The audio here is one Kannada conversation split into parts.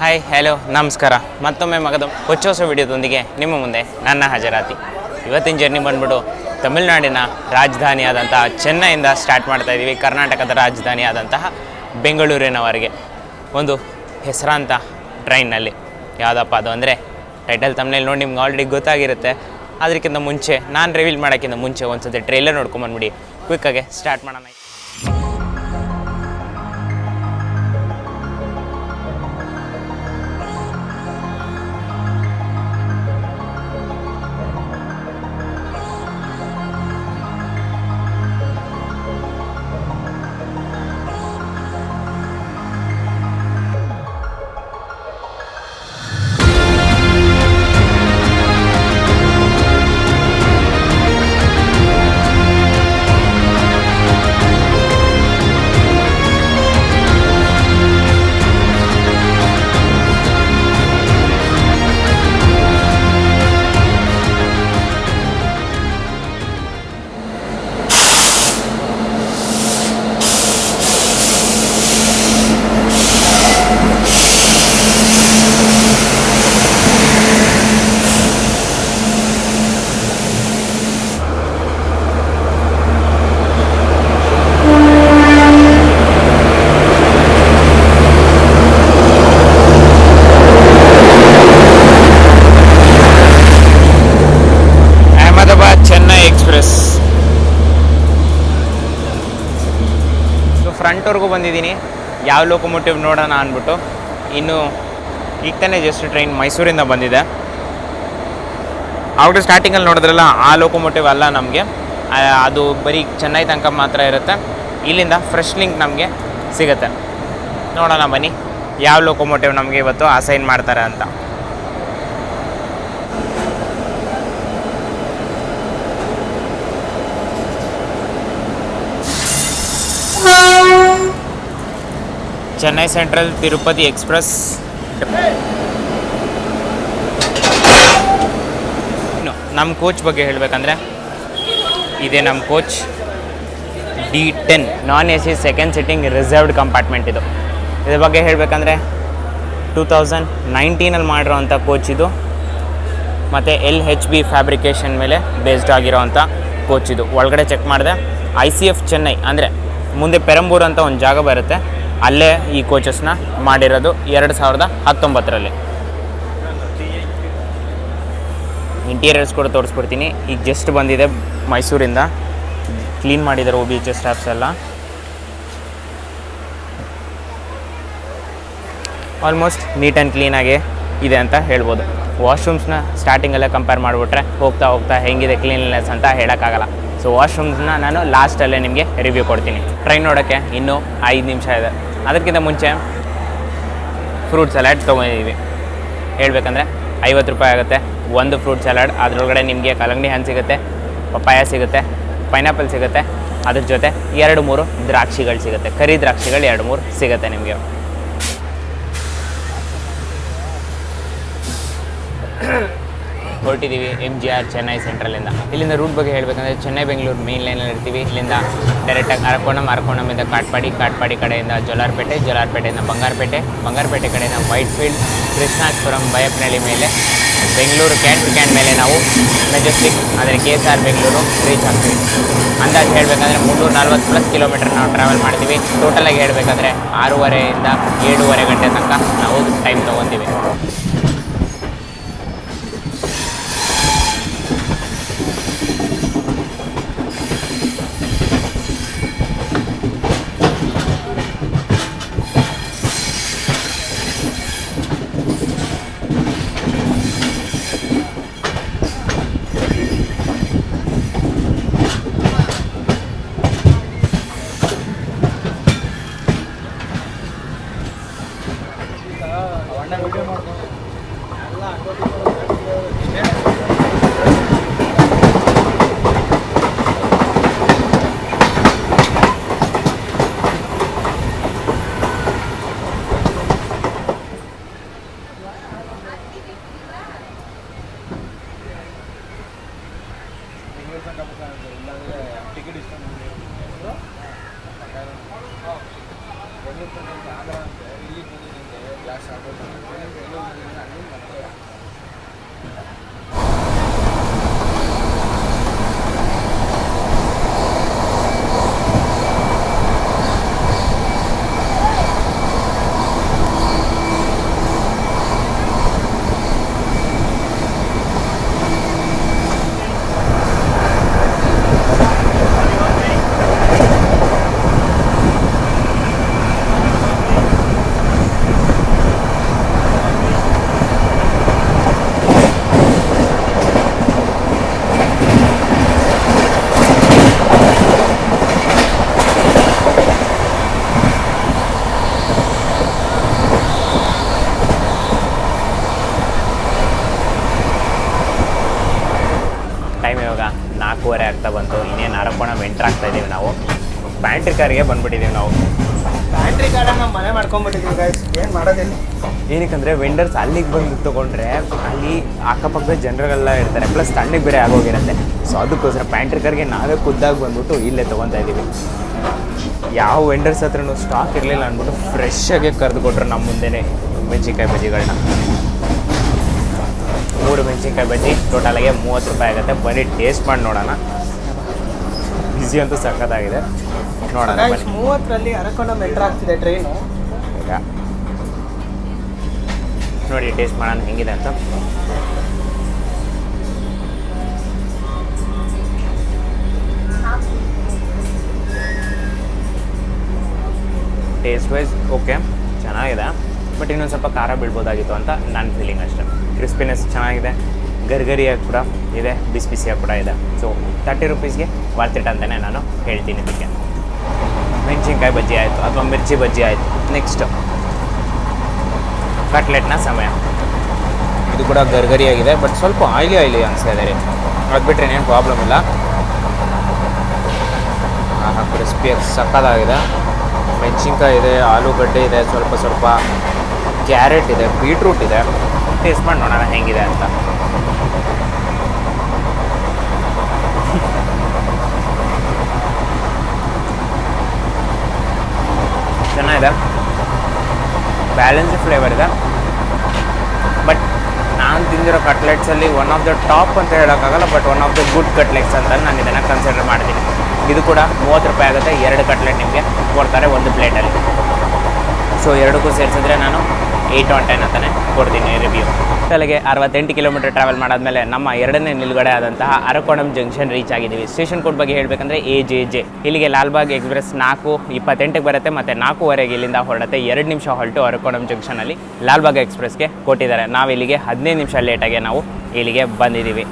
ಹಾಯ್ ಹಲೋ ನಮಸ್ಕಾರ. ಮತ್ತೊಮ್ಮೆ ಮಗದ ಹೊಚ್ಚ ಹೊಸ ವಿಡಿಯೋದೊಂದಿಗೆ ನಿಮ್ಮ ಮುಂದೆ ನನ್ನ ಹಾಜರಾತಿ. ಇವತ್ತಿನ ಜರ್ನಿ ಬಂದ್ಬಿಟ್ಟು ತಮಿಳುನಾಡಿನ ರಾಜಧಾನಿಯಾದಂತಹ ಚೆನ್ನೈಯಿಂದ ಸ್ಟಾರ್ಟ್ ಮಾಡ್ತಾ ಇದ್ದೀವಿ, ಕರ್ನಾಟಕದ ರಾಜಧಾನಿಯಾದಂತಹ ಬೆಂಗಳೂರಿನವರೆಗೆ. ಒಂದು ಹೆಸರಾಂತ ಟ್ರೈನಲ್ಲಿ ಯಾವುದಪ್ಪ ಅದು ಅಂದರೆ ಟೈಟಲ್ ತಮ್ಮನೇಲಿ ನೋಡಿ ನಿಮ್ಗೆ ಆಲ್ರೆಡಿ ಗೊತ್ತಾಗಿರುತ್ತೆ. ಅದಕ್ಕಿಂತ ಮುಂಚೆ, ನಾನು ರಿವೀಲ್ ಮಾಡೋಕ್ಕಿಂತ ಮುಂಚೆ ಒಂದು ಸತಿ ಟ್ರೈಲರ್ ನೋಡ್ಕೊಂಬಂದ್ಬಿಡಿ ಕ್ವಿಕ್ಕಾಗೆ ಸ್ಟಾರ್ಟ್ ಮಾಡೋಣ. ಯಾವ ಲೋಕೋಮೋಟಿವ್ ನೋಡೋಣ ಅಂದ್ಬಿಟ್ಟು ಇನ್ನು ಈಗ ತಾನೇ ಜಸ್ಟ್ ಟ್ರೈನ್ ಮೈಸೂರಿಂದ ಬಂದಿದೆ. ಆವಾಗ ಸ್ಟಾರ್ಟಿಂಗಲ್ಲಿ ನೋಡಿದ್ರಲ್ಲ, ಆ ಲೋಕೋಮೋಟಿವ್ ಅಲ್ಲ ನಮಗೆ. ಅದು ಬರೀ ಚೆನ್ನೈ ತನಕ ಮಾತ್ರ ಇರುತ್ತೆ. ಇಲ್ಲಿಂದ ಫ್ರೆಶ್ ಲಿಂಕ್ ನಮಗೆ ಸಿಗುತ್ತೆ. ನೋಡೋಣ ಬನ್ನಿ, ಯಾವ ಲೋಕೋಮೋಟಿವ್ ನಮಗೆ ಇವತ್ತು ಅಸೈನ್ ಮಾಡ್ತಾರೆ ಅಂತ. Chennai Central Tirupati express. ಇನ್ನು ನಮ್ಮ ಕೋಚ್ ಬಗ್ಗೆ ಹೇಳಬೇಕಂದ್ರೆ, ಇದೇ ನಮ್ಮ coach, D ten, non A C second sitting reserved compartment ಇದು. ಇದ್ರ ಬಗ್ಗೆ ಹೇಳಬೇಕಂದ್ರೆ, ಟೂ ತೌಸಂಡ್ ನೈನ್ಟೀನಲ್ಲಿ ಮಾಡಿರೋವಂಥ ಕೋಚ್ ಇದು. ಮತ್ತು ಎಲ್ ಹೆಚ್ ಬಿ ಫ್ಯಾಬ್ರಿಕೇಷನ್ ಮೇಲೆ ಬೇಸ್ಡ್ ಆಗಿರೋವಂಥ ಕೋಚ್ ಇದು. ಒಳಗಡೆ ಚೆಕ್ ಮಾಡಿದೆ ಐ ಸಿ ಎಫ್ ಚೆನ್ನೈ, ಅಂದರೆ ಮುಂದೆ ಪೆರಂಬೂರ್ ಅಂತ ಒಂದು ಜಾಗ ಬರುತ್ತೆ. ಅಲ್ಲೇ ಈ ಕೋಚಸ್ನ ಮಾಡಿರೋದು ಎರಡು ಸಾವಿರದ ಹತ್ತೊಂಬತ್ತರಲ್ಲಿ. ಇಂಟೀರಿಯರ್ಸ್ ಕೂಡ ತೋರಿಸ್ಬಿಡ್ತೀನಿ. ಈಗ ಜಸ್ಟ್ ಬಂದಿದೆ ಮೈಸೂರಿಂದ. ಕ್ಲೀನ್ ಮಾಡಿದ್ದಾರೆ ಒ ಬಿ ಎಚ್ ಸ್ಟಾಫ್ಸ್ ಎಲ್ಲ. ಆಲ್ಮೋಸ್ಟ್ ನೀಟ್ ಆ್ಯಂಡ್ ಕ್ಲೀನಾಗಿ ಇದೆ ಅಂತ ಹೇಳ್ಬೋದು. ವಾಶ್ರೂಮ್ಸ್ನ ಸ್ಟಾರ್ಟಿಂಗಲ್ಲೇ ಕಂಪೇರ್ ಮಾಡಿಬಿಟ್ರೆ ಹೋಗ್ತಾ ಹೋಗ್ತಾ ಹೆಂಗಿದೆ ಕ್ಲೀನ್ಲೆಸ್ ಅಂತ ಹೇಳೋಕ್ಕಾಗಲ್ಲ. ಸೊ ವಾಶ್ರೂಮ್ಸ್ನ ನಾನು ಲಾಸ್ಟಲ್ಲೇ ನಿಮಗೆ ರಿವ್ಯೂ ಕೊಡ್ತೀನಿ. ಟ್ರೈನ್ ನೋಡೋಕ್ಕೆ ಇನ್ನೂ ಐದು ನಿಮಿಷ ಇದೆ. ಅದಕ್ಕಿಂತ ಮುಂಚೆ ಫ್ರೂಟ್ ಸಲಾಡ್ ತೊಗೊಂಡಿದ್ದೀವಿ ಹೇಳಬೇಕಂದ್ರೆ ಐವತ್ತು ರೂಪಾಯಿ ಆಗುತ್ತೆ. ಒಂದು ಫ್ರೂಟ್ ಸಲಾಡ್ ಅದರೊಳಗಡೆ ನಿಮಗೆ ಕಲಂಗಡಿ ಹಣ್ಣು ಸಿಗುತ್ತೆ, ಪಪ್ಪಾಯ ಸಿಗುತ್ತೆ ಪೈನಾಪಲ್ ಸಿಗುತ್ತೆ. ಅದ್ರ ಜೊತೆ ಎರಡು ಮೂರು ದ್ರಾಕ್ಷಿಗಳು ಸಿಗುತ್ತೆ. ಕರಿ ದ್ರಾಕ್ಷಿಗಳು ಎರಡು ಮೂರು ಸಿಗುತ್ತೆ ನಿಮಗೆ. ಹೊರಟಿದ್ದೀವಿ ಎಂ ಜಿ ಆರ್ ಚೆನ್ನೈ ಸೆಂಟ್ರಲಿಂದ ಇಲ್ಲಿಂದ ರೂಟ್ ಬಗ್ಗೆ ಹೇಳಬೇಕಂದ್ರೆ ಚೆನ್ನೈ ಬೆಂಗಳೂರು ಮೇನ್ ಲೈನಲ್ಲಿ ಇರ್ತೀವಿ. ಇಲ್ಲಿಂದ ಡೈರೆಕ್ಟಾಗಿ ಅರಕೋಣಂ ಅರಕೋಣಮಿಂದ ಕಾಟ್ಪಾಡಿ ಕಾಟ್ಪಾಡಿ ಕಡೆಯಿಂದ ಜೋಲಾರ್ಪೇಟೆ, ಜೋಲಾರ್ಪೇಟೆಯಿಂದ ಬಂಗಾರಪೇಟೆ ಬಂಗಾರಪೇಟೆ ಕಡೆಯಿಂದ ವೈಟ್ ಫೀಲ್ಡ್ ಕೃಷ್ಣಾಸ್ಪುರಂ ಬಯಪ್ನಳ್ಳಿ ಮೇಲೆ ಬೆಂಗಳೂರು ಕ್ಯಾಂಟ್ ಕ್ಯಾನ್ ಮೇಲೆ ನಾವು ಮೆಜೆಸ್ಟಿಕ್ ಅಂದರೆ K S R Bengaluru reach ಆಗ್ತೀವಿ. ಅಂದಾಜು ಹೇಳಬೇಕಂದ್ರೆ ಮುನ್ನೂರ ನಲ್ವತ್ತು ಪ್ಲಸ್ ಕಿಲೋಮೀಟರ್ ನಾವು ಟ್ರಾವೆಲ್ ಮಾಡ್ತೀವಿ. ಟೋಟಲಾಗಿ ಹೇಳಬೇಕಂದ್ರೆ ಆರೂವರೆಯಿಂದ ಏಳೂವರೆ ಗಂಟೆ ತನಕ ನಾವು ಟೈಮ್ ತೊಗೊತೀವಿ ಪ್ಯಾಂಟ್ರಿ ಕಾರ್ಗೆ ಬಂದ್ಬಿಟ್ಟಿದ್ದೀವಿ ನಾವು. ಬ್ಯಾಟ್ರಿ ಕಾರ್ ನಾವು ಮನೆ ಮಾಡ್ಕೊಂಡ್ಬಿಟ್ಟಿದ್ವಿ ಗೈಸ್ ಏನು ಮಾಡೋದಿಲ್ಲ. ಏನಕ್ಕಂದ್ರೆ ವೆಂಡರ್ಸ್ ಅಲ್ಲಿಗೆ ಬಂದು ತೊಗೊಂಡ್ರೆ ಅಲ್ಲಿ ಅಕ್ಕಪಕ್ಕದ ಜನರಲ್ಲ ಇರ್ತಾರೆ. ಪ್ಲಸ್ ತಣ್ಣಿಗೆ ಬೇರೆ ಆಗೋಗಿರುತ್ತೆ. ಸೊ ಅದಕ್ಕೋಸ್ಕರ ಪ್ಯಾಂಟ್ರಿ ಕಾರ್ಗೆ ನಾವೇ ಖುದ್ದಾಗಿ ಬಂದ್ಬಿಟ್ಟು ಇಲ್ಲೇ ತೊಗೊತಾ ಇದ್ದೀವಿ. ಯಾವ ವೆಂಡರ್ಸ್ ಹತ್ರನೂ ಸ್ಟಾಕ್ ಇರಲಿಲ್ಲ ಅಂದ್ಬಿಟ್ಟು ಫ್ರೆಶ್ ಆಗಿ ಕರೆದು ಕೊಟ್ರು ನಮ್ಮ ಮುಂದೆನೇ ಮೆಣಸಿನ್ಕಾಯಿ ಬಜ್ಜಿಗಳನ್ನ ಮೂರು ಮೆಣಸಿನ್ಕಾಯಿ ಬಜ್ಜಿ ಟೋಟಲಾಗೆ ಮೂವತ್ತು ರೂಪಾಯಿ ಆಗುತ್ತೆ. ಬನ್ನಿ ಟೇಸ್ಟ್ ಮಾಡಿ ನೋಡೋಣ. ಬಿಸಿ ಅಂತೂ ಸಖತ್ತಾಗಿದೆ. ನೋಡೋಣ ಮೂವತ್ತರಲ್ಲಿ ಅರಕೊಂಡ ಮೆಟ್ರ್ ಆಗ್ತಿದೆ ಟ್ರೈನು ನೋಡಿ ಟೇಸ್ಟ್ ಮಾಡೋಣ ಹೆಂಗಿದೆ ಅಂತ. ಟೇಸ್ಟ್ ವೈಸ್ ಓಕೆ ಚೆನ್ನಾಗಿದೆ. ಬಟ್ ಇನ್ನೊಂದು ಸ್ವಲ್ಪ ಖಾರ ಬೀಳ್ಬೋದಾಗಿತ್ತು ಅಂತ ನನ್ನ ಫೀಲಿಂಗ್ ಅಷ್ಟೇ. ಕ್ರಿಸ್ಪಿನೆಸ್ ಚೆನ್ನಾಗಿದೆ. ಗರ್ಗರಿಯಾಗಿ ಕೂಡ ಇದೆ ಬಿಸಿ ಬಿಸಿಯಾಗಿ ಕೂಡ ಇದೆ. ಸೊ ತರ್ಟಿ ರುಪೀಸ್ಗೆ ವರ್ತ್ ಇಟ್ ಅಂತಲೇ ನಾನು ಹೇಳ್ತೀನಿ ಇದಕ್ಕೆ ಮೆಣಸಿನ್ಕಾಯಿ ಬಜ್ಜಿ ಆಯಿತು ಅಥವಾ ಮಿರ್ಚಿ ಬಜ್ಜಿ ಆಯಿತು. ನೆಕ್ಸ್ಟ್ ಕಟ್ಲೆಟ್ನ ಸಮಯ. ಇದು ಕೂಡ ಗರ್ಗರಿಯಾಗಿದೆ ಬಟ್ ಸ್ವಲ್ಪ ಆಯ್ಲಿ ಆಯ್ಲಿ ಅನಿಸ್ತಾ ಇದೆ ರೀ. ಅದು ಬಿಟ್ಟರೆ ಏನೇನು ಪ್ರಾಬ್ಲಮ್ ಇಲ್ಲ. ಕ್ರಿಸ್ಪಿಯಾಗಿ ಸಕ್ಕದಾಗಿದೆ ಮೆಣಸಿನ್ಕಾಯಿ ಇದೆ, ಆಲೂಗಡ್ಡೆ ಇದೆ, ಸ್ವಲ್ಪ ಸ್ವಲ್ಪ. ಕ್ಯಾರೆಟ್ ಇದೆ ಬೀಟ್ರೂಟ್ ಇದೆ. ಟೇಸ್ಟ್ ಮಾಡಿ ನೋಡೋಣ ಹೆಂಗಿದೆ ಅಂತ. ಚೆನ್ನಾಗಿದೆ. ಬ್ಯಾಲೆನ್ಸ್ ಫ್ಲೇವರ್ ಇದೆ. ಬಟ್ ನಾನು ತಿಂದಿರೋ ಕಟ್ಲೆಟ್ಸಲ್ಲಿ ಒನ್ ಆಫ್ ದ ಟಾಪ್ ಅಂತ ಹೇಳೋಕ್ಕಾಗಲ್ಲ but one of the good cutlets ಅಂತ ನಾನು ಇದನ್ನು ಕನ್ಸಿಡರ್ ಮಾಡ್ತೀನಿ. ಇದು ಕೂಡ ಮೂವತ್ತು ರೂಪಾಯಿ ಆಗುತ್ತೆ, ಎರಡು ಕಟ್ಲೆಟ್ ನಿಮಗೆ. ಕೊಡ್ತಾರೆ ಒಂದು ಪ್ಲೇಟಲ್ಲಿ ಸೊ ಎರಡಕ್ಕೂ ಸೇರಿಸಿದ್ರೆ ನಾನು ಏಯ್ಟ್ ಆನ್ ಟೆನ್ ಅಂತಲೇ ಕೊಡ್ತೀನಿ ರಿವ್ಯೂ ಟೋಟಲ್ಗೆ ಅರವತ್ತೆಂಟು ಕಿಲೋಮೀಟರ್ ಟ್ರಾವೆಲ್ ಮಾಡಾದ್ಮೇಲೆ ನಮ್ಮ ಎರಡನೇ ನಿಲುಗಡೆ ಆದಂತಹ ಅರಕೋಣಂ ಜಂಕ್ಷನ್ ರೀಚ್ ಆಗಿದ್ದೀವಿ. ಸ್ಟೇಷನ್ ಕೋಡ್ ಬಗ್ಗೆ ಹೇಳಬೇಕಂದ್ರೆ ಎ ಜೆ ಜೆ ಇಲ್ಲಿಗೆ ಲಾಲ್ಬಾಗ್ ಎಕ್ಸ್ಪ್ರೆಸ್ ನಾಲ್ಕು ಇಪ್ಪತ್ತೆಂಟಕ್ಕೆ ಬರುತ್ತೆ ಮತ್ತು ನಾಲ್ಕೂವರೆಗೆ ಇಲ್ಲಿಂದ ಹೊರಡುತ್ತೆ. ಎರಡು ನಿಮಿಷ ಹೊರಟು ಅರಕೋಣಂ ಜಂಕ್ಷನಲ್ಲಿ ಲಾಲ್ಬಾಗ್ ಎಕ್ಸ್ಪ್ರೆಸ್ಗೆ ಕೊಟ್ಟಿದ್ದಾರೆ. ನಾವು ಇಲ್ಲಿಗೆ ಹದಿನೈದು ನಿಮಿಷ ಲೇಟಾಗಿ ನಾವು ಇಲ್ಲಿಗೆ ಬಂದಿದ್ದೀವಿ.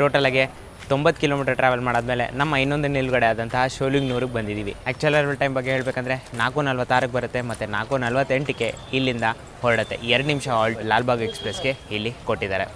ಟೋಟಲಾಗಿ ತೊಂಬತ್ತು ಕಿಲೋಮೀಟರ್ ಟ್ರಾವೆಲ್ ಮಾಡಾದ್ಮೇಲೆ ನಮ್ಮ ಇನ್ನೊಂದು ನಿಲುಗಡೆ ಆದಂತಹ ಶೋಲಿಂಗ್ನೂರಿಗೆ ಬಂದಿದ್ದೀವಿ. ಆ್ಯಕ್ಚುಲ್ ಅರೈವಲ್ ಟೈಮ್ ಬಗ್ಗೆ ಹೇಳಬೇಕಂದ್ರೆ ನಾಲ್ಕು ನಲ್ವತ್ತಾರಕ್ಕೆ ಬರುತ್ತೆ ಮತ್ತು ನಾಲ್ಕು ನಲ್ವತ್ತೆಂಟಕ್ಕೆ ಇಲ್ಲಿಂದ ಹೊರಡುತ್ತೆ. ಎರಡು ನಿಮಿಷ ಹಾಲ್ಟ್ ಲಾಲ್ಬಾಗ್ ಎಕ್ಸ್ಪ್ರೆಸ್ಗೆ ಇಲ್ಲಿ ಕೊಟ್ಟಿದ್ದಾರೆ.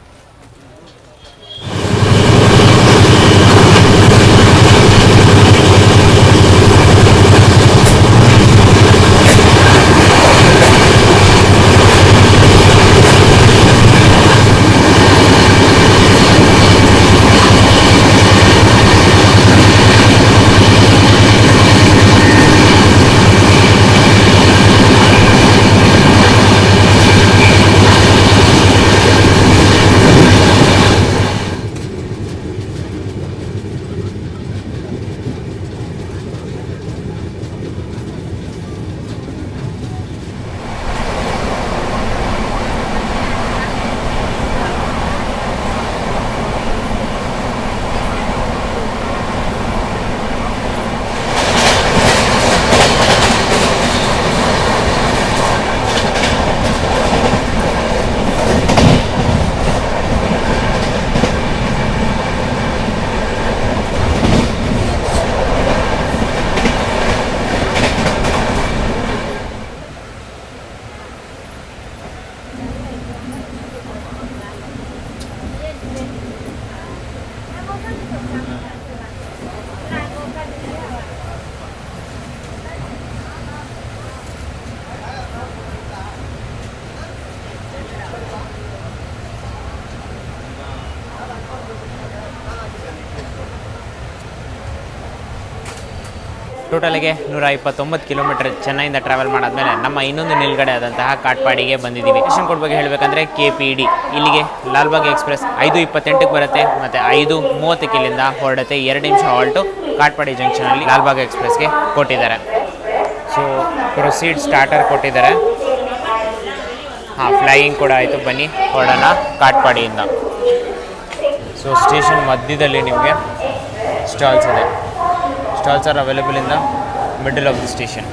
ಟೋಟಲಿಗೆ ನೂರ ಇಪ್ಪತ್ತೊಂಬತ್ತು ಕಿಲೋಮೀಟರ್ ಚೆನ್ನೈಯಿಂದ ಟ್ರಾವೆಲ್ ಮಾಡಾದ್ಮೇಲೆ ನಮ್ಮ ಇನ್ನೊಂದು ನಿಲ್ಗಡೆ ಆದಂತಹ ಕಾಟ್ಪಾಡಿಗೆ ಬಂದಿದ್ದೀವಿ. ಸ್ಟೇಷನ್ ಕೋಡ್ ಬಗ್ಗೆ ಹೇಳಬೇಕಂದ್ರೆ ಕೆ ಪಿ ಡಿ ಇಲ್ಲಿಗೆ ಲಾಲ್ಬಾಗ್ ಎಕ್ಸ್ಪ್ರೆಸ್ ಐದು ಇಪ್ಪತ್ತೆಂಟಕ್ಕೆ ಬರುತ್ತೆ, ಮತ್ತು ಐದು ಮೂವತ್ತಕ್ಕೆ ಇಲ್ಲಿಂದ ಹೊರಡುತ್ತೆ. ಎರಡು ನಿಮಿಷ ಹಾಲ್ಟು ಕಾಟ್ಪಾಡಿ ಜಂಕ್ಷನಲ್ಲಿ ಲಾಲ್ಬಾಗ್ ಎಕ್ಸ್ಪ್ರೆಸ್ಗೆ ಕೊಟ್ಟಿದ್ದಾರೆ. ಸೊ ಪ್ರೊಸೀಡ್ ಸ್ಟಾರ್ಟರ್ ಕೊಟ್ಟಿದ್ದಾರೆ. ಹಾಂ ಫ್ಲೈಯಿಂಗ್ ಕೂಡ ಆಯಿತು. ಬನ್ನಿ, ಹೊರಡೋಣ ಕಾಟ್ಪಾಡಿಯಿಂದ. ಸೊ ಸ್ಟೇಷನ್ ಮಧ್ಯದಲ್ಲಿ ನಿಮಗೆ ಸ್ಟಾಲ್ಸ್ ಇದೆ. Stalls are available in the middle of the station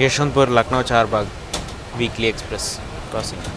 Yeshwantpur Lucknow Charbagh weekly express crossing.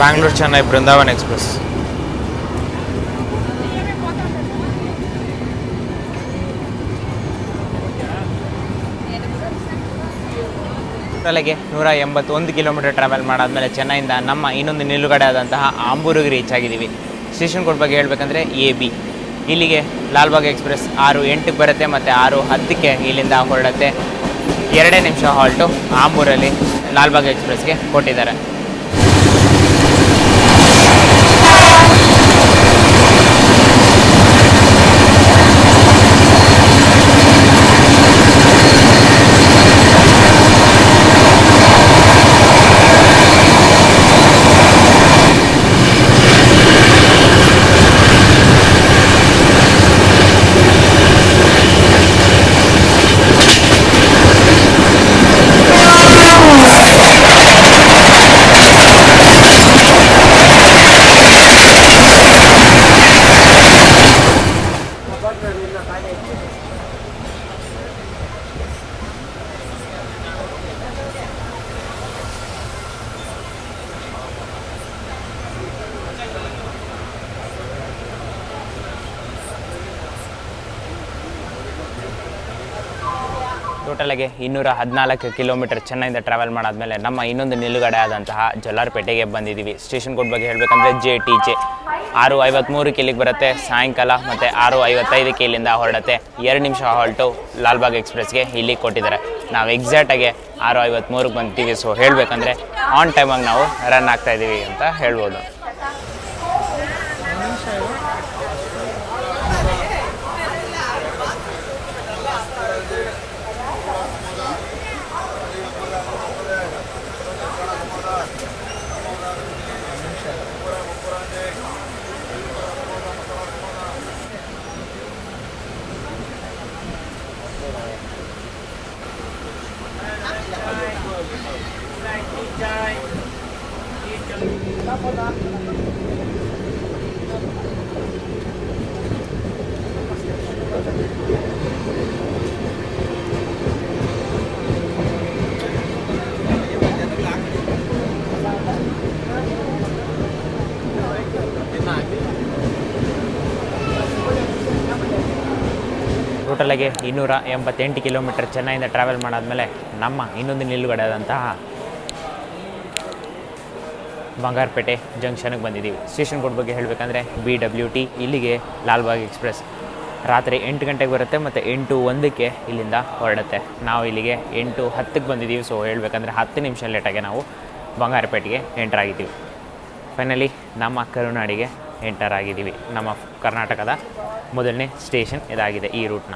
Bangalore Chennai Brindavan express ಟೋಟಲಿಗೆ ನೂರ ಎಂಬತ್ತೊಂದು ಕಿಲೋಮೀಟರ್ ಟ್ರಾವೆಲ್ ಮಾಡಾದ್ಮೇಲೆ ಚೆನ್ನೈಯಿಂದ ನಮ್ಮ ಇನ್ನೊಂದು ನಿಲುಗಡೆ ಆದಂತಹ ಆಂಬೂರಿಗೆ ರೀಚ್ ಆಗಿದ್ದೀವಿ. ಸ್ಟೇಷನ್ ಕೋಡ್ ಬಗ್ಗೆ ಹೇಳಬೇಕಂದ್ರೆ ಎ ಬಿ ಇಲ್ಲಿಗೆ ಲಾಲ್ಬಾಗ್ ಎಕ್ಸ್ಪ್ರೆಸ್ ಆರು ಎಂಟಕ್ಕೆ ಬರುತ್ತೆ ಮತ್ತು ಆರು ಹತ್ತಕ್ಕೆ ಇಲ್ಲಿಂದ ಹೊರಡುತ್ತೆ. ಎರಡೇ ನಿಮಿಷ ಹಾಲ್ಟು ಆಂಬೂರಲ್ಲಿ ಲಾಲ್ಬಾಗ್ ಎಕ್ಸ್ಪ್ರೆಸ್ಗೆ ಕೊಟ್ಟಿದ್ದಾರೆ. ಟೋಟಲಾಗಿ ಇನ್ನೂರ ಹದಿನಾಲ್ಕು ಕಿಲೋಮೀಟರ್ ಚೆನ್ನೈಯಿಂದ ಟ್ರಾವೆಲ್ ಮಾಡಾದ್ಮೇಲೆ ನಮ್ಮ ಇನ್ನೊಂದು ನಿಲುಗಡೆ ಆದಂತಹ ಜಲ್ಲಾರ್ಪೇಟೆಗೆ ಬಂದಿದ್ದೀವಿ. ಸ್ಟೇಷನ್ ಕೋಡ್ ಬಗ್ಗೆ ಹೇಳಬೇಕಂದ್ರೆ ಜೆ ಟಿ ಜೆ ಆರು ಐವತ್ತ್ಮೂರಕ್ಕೆ ಇಲ್ಲಿಗೆ ಬರುತ್ತೆ. ಸಾಯಂಕಾಲ ಮತ್ತು ಆರು ಐವತ್ತೈದಕ್ಕೆ ಇಲ್ಲಿಂದ ಹೊರಡುತ್ತೆ. ಎರಡು ನಿಮಿಷ ಹಾಲ್ಟು ಲಾಲ್ಬಾಗ್ ಎಕ್ಸ್ಪ್ರೆಸ್ಗೆ ಇಲ್ಲಿ ಕೊಟ್ಟಿದ್ದಾರೆ. ನಾವು ಎಕ್ಸಾಕ್ಟಾಗಿ ಆರು ಐವತ್ತ್ಮೂರಕ್ಕೆ ಬಂತೀವಿ ಸೊ ಹೇಳಬೇಕಂದ್ರೆ ಆನ್ ಟೈಮಾಗಿ ನಾವು ರನ್ ಆಗ್ತಾ ಇದ್ದೀವಿ ಅಂತ ಹೇಳ್ಬೋದು. ಟೋಟಲಾಗಿ ಇನ್ನೂರ ಎಂಬತ್ತೆಂಟು ಕಿಲೋಮೀಟರ್ ಚೆನ್ನೈಯಿಂದ ಟ್ರಾವೆಲ್ ಮಾಡಾದ್ಮೇಲೆ ನಮ್ಮ ಇನ್ನೊಂದು ನಿಲುಗಡೆ ಆದಂತಹ ಬಂಗಾರಪೇಟೆ ಜಂಕ್ಷನ್ಗೆ ಬಂದಿದ್ದೀವಿ. ಸ್ಟೇಷನ್ ಕೋಡ್ ಬಗ್ಗೆ ಹೇಳಬೇಕಂದ್ರೆ ಬಿ ಡಬ್ಲ್ಯೂ ಟಿ ಇಲ್ಲಿಗೆ ಲಾಲ್ಬಾಗ್ ಎಕ್ಸ್ಪ್ರೆಸ್. ರಾತ್ರಿ ಎಂಟು ಗಂಟೆಗೆ ಬರುತ್ತೆ ಮತ್ತು ಎಂಟು ಒಂದಕ್ಕೆ ಇಲ್ಲಿಂದ ಹೊರಡುತ್ತೆ. ನಾವು ಇಲ್ಲಿಗೆ ಎಂಟು ಹತ್ತಕ್ಕೆ ಬಂದಿದ್ದೀವಿ. ಸೊ ಹೇಳಬೇಕಂದ್ರೆ ಹತ್ತು ನಿಮಿಷ ಲೇಟಾಗೆ ನಾವು ಬಂಗಾರಪೇಟೆಗೆ ಎಂಟ್ರ್ ಆಗಿದ್ದೀವಿ. ಫೈನಲಿ ನಮ್ಮ ಕರುನಾಡಿಗೆ ಎಂಟರ್ ಆಗಿದ್ದೀವಿ ನಮ್ಮ ಕರ್ನಾಟಕದ ಮೊದಲನೇ ಸ್ಟೇಷನ್ ಇದಾಗಿದೆ ಈ ರೂಟ್ನ.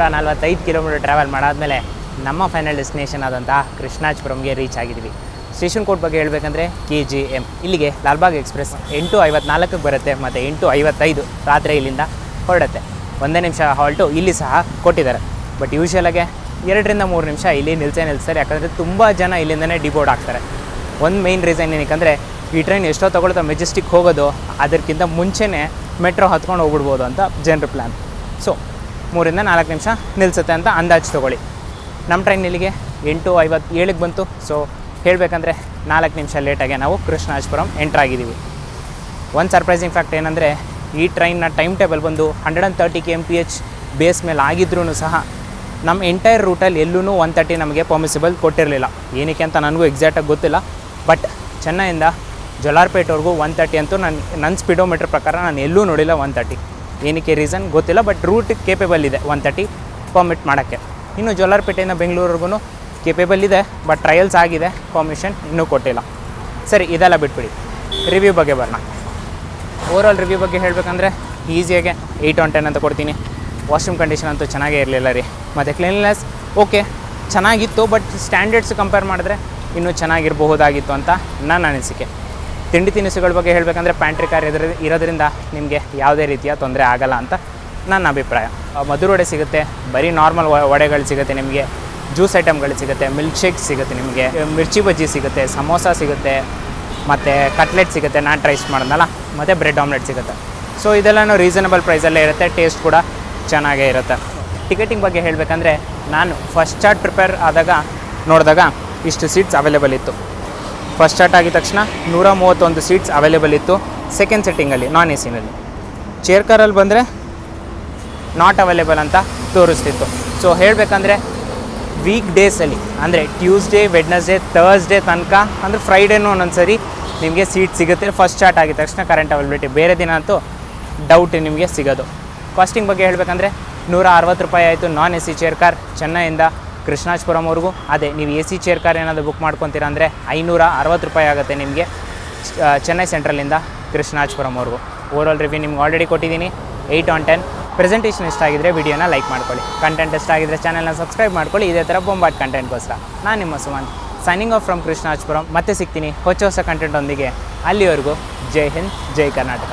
ಮುನ್ನೂರ ನಲ್ವತ್ತೈದು ಕಿಲೋಮೀಟರ್ ಟ್ರಾವೆಲ್ ಮಾಡಾದಮೇಲೆ ನಮ್ಮ ಫೈನಲ್ ಡೆಸ್ಟಿನೇಷನ್ ಆದಂತಹ ಕೃಷ್ಣಾಜ್ಪುರಂಗೆ ರೀಚ್ ಆಗಿದ್ದೀವಿ. ಸ್ಟೇಷನ್ ಕೋಡ್ ಬಗ್ಗೆ ಹೇಳಬೇಕಂದ್ರೆ ಕೆ ಜಿ ಎಂ ಇಲ್ಲಿಗೆ ಲಾಲ್ಬಾಗ್ ಎಕ್ಸ್ಪ್ರೆಸ್ ಎಂಟು ಐವತ್ನಾಲ್ಕಕ್ಕೆ ಬರುತ್ತೆ ಮತ್ತು ಎಂಟು ಐವತ್ತೈದು ರಾತ್ರಿ ಇಲ್ಲಿಂದ ಹೊರಡುತ್ತೆ. ಒಂದೇ ನಿಮಿಷ ಹಾಲ್ಟು ಇಲ್ಲಿ ಸಹ ಕೊಟ್ಟಿದ್ದಾರೆ. ಬಟ್ ಯೂಶ್ವಲಾಗೆ ಎರಡರಿಂದ ಮೂರು ನಿಮಿಷ ಇಲ್ಲಿ ನಿಲ್ಸೇ ನಿಲ್ಸ್ತಾರೆ. ಯಾಕಂದರೆ ತುಂಬ ಜನ ಇಲ್ಲಿಂದನೇ ಡಿಬೋರ್ಡ್ ಆಗ್ತಾರೆ ಒಂದು ಮೇಯ್ನ್ ರೀಸನ್ ಏನಕ್ಕಂದರೆ ಈ ಟ್ರೈನ್ ಎಷ್ಟೋ ತೊಗೊಳ್ತಾ ಮೆಜೆಸ್ಟಿಕ್ ಹೋಗೋದು, ಅದಕ್ಕಿಂತ ಮುಂಚೆನೇ ಮೆಟ್ರೋ ಹತ್ಕೊಂಡು ಹೋಗ್ಬಿಡ್ಬೋದು ಅಂತ ಜನರ ಪ್ಲ್ಯಾನ್ ಸೊ ಮೂರಿಂದ ನಾಲ್ಕು ನಿಮಿಷ ನಿಲ್ಲಿಸುತ್ತೆ ಅಂತ ಅಂದಾಜು ತೊಗೊಳ್ಳಿ. ನಮ್ಮ ಟ್ರೈನ್ ಇಲ್ಲಿಗೆ ಎಂಟು ಐವತ್ತು ಏಳಿಗೆ ಬಂತು. ಸೊ ಹೇಳಬೇಕಂದ್ರೆ ನಾಲ್ಕು ನಿಮಿಷ ಲೇಟಾಗೆ ನಾವು ಕೃಷ್ಣಾಜಪುರಂ ಎಂಟ್ರಾಗಿದ್ದೀವಿ ಒಂದು ಸರ್ಪ್ರೈಸಿಂಗ್ ಫ್ಯಾಕ್ಟ್ ಏನಂದರೆ, ಈ ಟ್ರೈನ್ನ ಟೈಮ್ ಟೇಬಲ್ ಬಂದು hundred and thirty K M P H base ಮೇಲೆ ಆಗಿದ್ರೂ ಸಹ ನಮ್ಮ ಎಂಟೈರ್ ರೂಟಲ್ಲಿ ಎಲ್ಲೂ ಒನ್ ತರ್ಟಿ ನಮಗೆ ಪರ್ಮಿಸಿಬಲ್ ಕೊಟ್ಟಿರಲಿಲ್ಲ. ಏನಕ್ಕೆ ಅಂತ ನನಗೂ ಎಕ್ಸಾಕ್ಟಾಗಿ ಗೊತ್ತಿಲ್ಲ. ಬಟ್ ಚೆನ್ನೈಯಿಂದ ಜೊಲಾರ್ಪೇಟ್ವರೆಗೂ ಒನ್ ತರ್ಟಿ ಅಂತೂ ನನ್ನ ನನ್ನ ಸ್ಪೀಡೋಮೀಟ್ರ್ ಪ್ರಕಾರ ನಾನು ಎಲ್ಲೂ ನೋಡಿಲ್ಲ ಒನ್ ತರ್ಟಿ ಏನಕ್ಕೆ ರೀಸನ್ ಗೊತ್ತಿಲ್ಲ ಬಟ್ ರೂಟ್ ಕೇಪೇಬಲ್ ಇದೆ ಒನ್ ತರ್ಟಿ ಪರ್ಮಿಟ್ ಮಾಡೋಕ್ಕೆ. ಇನ್ನು ಜೋಲಾರ್ಪೇಟೆಯಿಂದ ಬೆಂಗಳೂರಿಗೂ ಕೇಪೇಬಲ್ ಇದೆ ಬಟ್ ಟ್ರಯಲ್ಸ್ ಆಗಿದೆ ಪರ್ಮಿಷನ್ ಇನ್ನೂ ಕೊಟ್ಟಿಲ್ಲ. ಸರಿ, ಇದೆಲ್ಲ ಬಿಟ್ಬಿಡಿ. ರಿವ್ಯೂ ಬಗ್ಗೆ ಬರೋಣ. ಓವರಾಲ್ ರಿವ್ಯೂ ಬಗ್ಗೆ ಹೇಳಬೇಕಂದ್ರೆ ಈಸಿಯಾಗೆ ಏಯ್ಟ್ ಆನ್ ಟೆನ್ ಅಂತ ಕೊಡ್ತೀನಿ. ವಾಶ್ರೂಮ್ ಕಂಡೀಷನ್ ಅಂತೂ ಚೆನ್ನಾಗೇ ಇರಲಿಲ್ಲ ರೀ. ಮತ್ತು ಕ್ಲೀನ್ಲೆಸ್ ಓಕೆ ಚೆನ್ನಾಗಿತ್ತು ಬಟ್ ಸ್ಟ್ಯಾಂಡರ್ಡ್ಸ್ ಕಂಪೇರ್ ಮಾಡಿದ್ರೆ ಇನ್ನೂ ಚೆನ್ನಾಗಿರಬಹುದಾಗಿತ್ತು ಅಂತ ನನ್ನ ಅನಿಸಿಕೆ. ತಿಂಡಿ ತಿನಿಸುಗಳ ಬಗ್ಗೆ ಹೇಳಬೇಕಂದ್ರೆ ಪ್ಯಾಂಟ್ರಿ ಕಾರ್ ಇದ್ರ ಇರೋದ್ರಿಂದ ನಿಮಗೆ ಯಾವುದೇ ರೀತಿಯ ತೊಂದರೆ ಆಗಲ್ಲ ಅಂತ ನನ್ನ ಅಭಿಪ್ರಾಯ. ಮಧುರ ವಡೆ ಸಿಗುತ್ತೆ, ಬರೀ ನಾರ್ಮಲ್ ವಡೆಗಳು ಸಿಗುತ್ತೆ ನಿಮಗೆ ಜ್ಯೂಸ್ ಐಟಮ್ಗಳು ಸಿಗುತ್ತೆ ಮಿಲ್ಕ್ ಶೇಕ್ ಸಿಗುತ್ತೆ ನಿಮಗೆ, ಮಿರ್ಚಿ ಬಜ್ಜಿ ಸಿಗುತ್ತೆ, ಸಮೋಸ ಸಿಗುತ್ತೆ, ಮತ್ತು ಕಟ್ಲೆಟ್ ಸಿಗುತ್ತೆ ನಾಟ್ ರೈಸ್ ಮಾಡಿದ್ನಲ್ಲ, ಮತ್ತು ಬ್ರೆಡ್ ಆಮ್ಲೆಟ್ ಸಿಗುತ್ತೆ. ಸೊ ಇದೆಲ್ಲನೂ ರೀಸನಬಲ್ ಪ್ರೈಸಲ್ಲೇ ಇರುತ್ತೆ ಟೇಸ್ಟ್ ಕೂಡ ಚೆನ್ನಾಗೇ ಇರುತ್ತೆ. ಟಿಕೆಟಿಂಗ್ ಬಗ್ಗೆ ಹೇಳಬೇಕಂದ್ರೆ, ನಾನು ಫಸ್ಟ್ ಚಾರ್ಟ್ ಪ್ರಿಪೇರ್ ಆದಾಗ, ನೋಡಿದಾಗ ಇಷ್ಟು ಸೀಟ್ಸ್ ಅವೈಲೇಬಲ್ ಇತ್ತು. ಫಸ್ಟ್ ಸ್ಟಾರ್ಟ್ ಆಗಿದ ತಕ್ಷಣ ನೂರ ಮೂವತ್ತೊಂದು ಸೀಟ್ಸ್ ಅವೈಲೇಬಲ್ ಇತ್ತು ಸೆಕೆಂಡ್ ಸೆಟ್ಟಿಂಗಲ್ಲಿ ನಾನ್ ಎ ಸಿನಲ್ಲಿ ಚೇರ್ ಕಾರಲ್ಲಿ ಬಂದರೆ ನಾಟ್ ಅವೈಲೇಬಲ್ ಅಂತ ತೋರಿಸ್ತಿತ್ತು. ಸೊ ಹೇಳಬೇಕಂದ್ರೆ ವೀಕ್ ಡೇಸಲ್ಲಿ ಅಂದರೆ ಟ್ಯೂಸ್ಡೇ ವೆಡ್ನಸ್ಡೇ ಥರ್ಸ್ಡೇ ತನಕ, ಅಂದರೆ ಫ್ರೈಡೇನೂ ಒಂದೊಂದು ಸರಿ ನಿಮಗೆ ಸೀಟ್ ಸಿಗುತ್ತೆ. ಫಸ್ಟ್ ಸ್ಟಾರ್ಟ್ ಆಗಿದ ತಕ್ಷಣ ಕರೆಂಟ್ ಅವೈಲಬಿಲಿಟಿ ಬೇರೆ ದಿನ ಅಂತೂ ಡೌಟ್ ನಿಮಗೆ ಸಿಗೋದು. ಕಾಸ್ಟಿಂಗ್ ಬಗ್ಗೆ ಹೇಳಬೇಕಂದ್ರೆ ನೂರ ಅರವತ್ತು ರೂಪಾಯಿ ಆಯಿತು non A C chair car ಚೆನ್ನೈಯಿಂದ ಕೃಷ್ಣಾಜಪುರಮ್ವರೆಗೂ ಅದೇ, ನೀವು ಎ ಸಿ ಚೇರ್ ಕಾರ್ ಏನಾದರೂ ಬುಕ್ ಮಾಡ್ಕೊತೀರ ಅಂದರೆ ಐನೂರ ಅರವತ್ತು ರೂಪಾಯಿ ಆಗುತ್ತೆ ನಿಮಗೆ ಚೆನ್ನೈ ಸೆಂಟ್ರಲಿಂದ ಕೃಷ್ಣಾಜಪುರಮ್ವರೆಗೂ ಓವರಾಲ್ ರಿವ್ಯೂ ನಿಮ್ಗೆ ಆಲ್ರೆಡಿ ಕೊಟ್ಟಿದ್ದೀನಿ. ಏಯ್ಟ್ ಆನ್ ಟೆನ್ ಪ್ರೆಸೆಂಟೇಷನ್ ಇಷ್ಟ ಆಗಿದ್ರೆ ವಿಡಿಯೋನ ಲೈಕ್ ಮಾಡ್ಕೊಳ್ಳಿ. ಕಂಟೆಂಟ್ ಇಷ್ಟ ಆಗಿದ್ರೆ ಚಾನಲ್ನ ಸಬ್ಸ್ಕ್ರೈಬ್ ಮಾಡ್ಕೊಳ್ಳಿ. ಇದೇ ಥರ ಬೊಂಬಾಟ್ ಕಂಟೆಂಟ್ಗೋಸ್ಕರ ನಾನು ನಿಮ್ಮ Sumanth. Signing off from Krishnarajapuram. ಮತ್ತೆ ಸಿಗ್ತೀನಿ. ಹೊಸ ಹೊಸ ಕಂಟೆಂಟ್ ಒಂದಿಗೆ ಅಲ್ಲಿವರೆಗೂ ಜೈ ಹಿಂದ್, ಜೈ ಕರ್ನಾಟಕ.